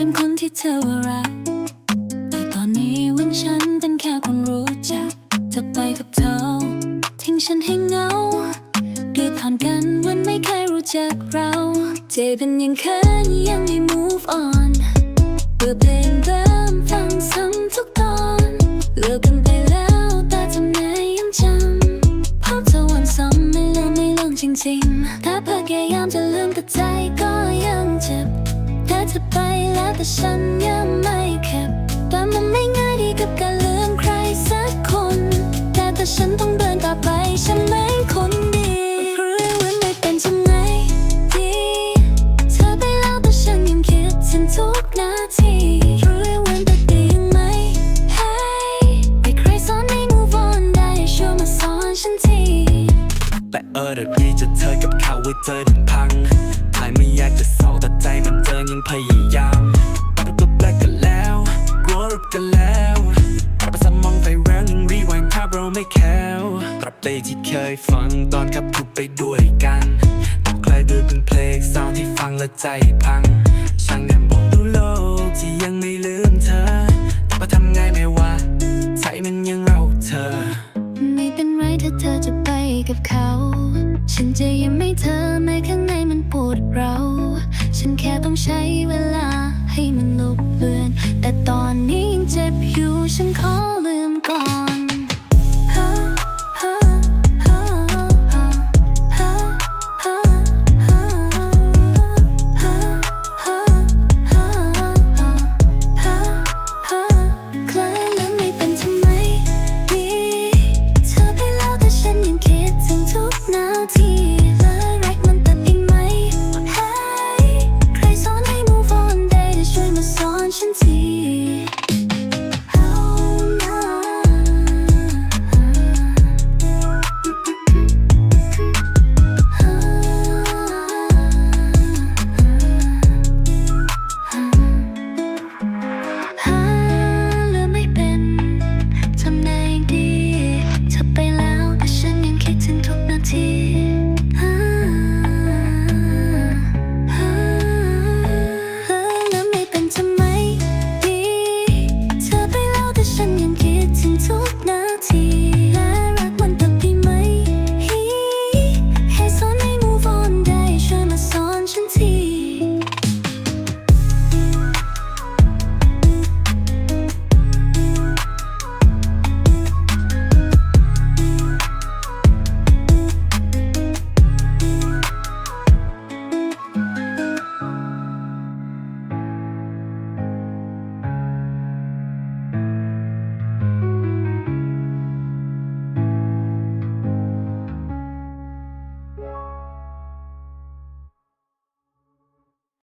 เป็นคนที่เธอว่ารัก แต่ตอนนี้วันฉันเป็นแค่คนรู้จักจะไปกับเธอ ทิ้งฉันให้เหงาเดือผ่านกันวันไม่เคยรู้จักเรา เจ็บเป็นยังเคยยังไม่ move on เบื่อเพลงเดิมฟังซ้ำทุกตอนเลิกกันไปแล้วแต่ทำไมยังจำภาพเธอวันซ้ำไม่เลิกไม่ลงจริงๆ ถ้าเพื่อแก แต่ฉันยังไม่เข็บแต่มันไม่ง่ายดีกับการลืมใครสักคน แต่ถ้าฉันต้องเดินต่อไปฉันไม่คนดีเรื่องมันไม่เป็นจังไงดีเธอไปแล้วแต่ฉันยังคิดถึงทุกนาทีรู้วันแต่ดีไหม Hey ไม่ใครสอนให้ move on ได้ช่วยมาสอนฉันทีแต่เออเดี๋ยวพี่จะเธอกับเขาไว้เจอถึงพัง ใครไม่อยากจะเศร้าแต่ใจมันเจอยังพยายามรักแรกกันแล้วกลัวรักกันแล้วกลับสมองไฟแรงยังรีไวน์ภาพเราไม่แค้วกลับไปที่เคยฟังตอนขับถูกไปด้วยกันแต่ใครดูเป็นเพลงซาวที่ฟังแล้วใจพังช่างแอบบอกดูโลกที่ยังไม่ลืมเธอแต่ว่าทำไงไม่ว่าใจมันยังเอาเธอ ไม่เป็นไรถ้าเธอจะไปกับเขา ฉันจะยังไม่เธอแม้ข้า ใช้เวลาให้มันลบเลือน แต่ตอนนี้ยังเจ็บอยู่ฉันขอลืมก่อนนาที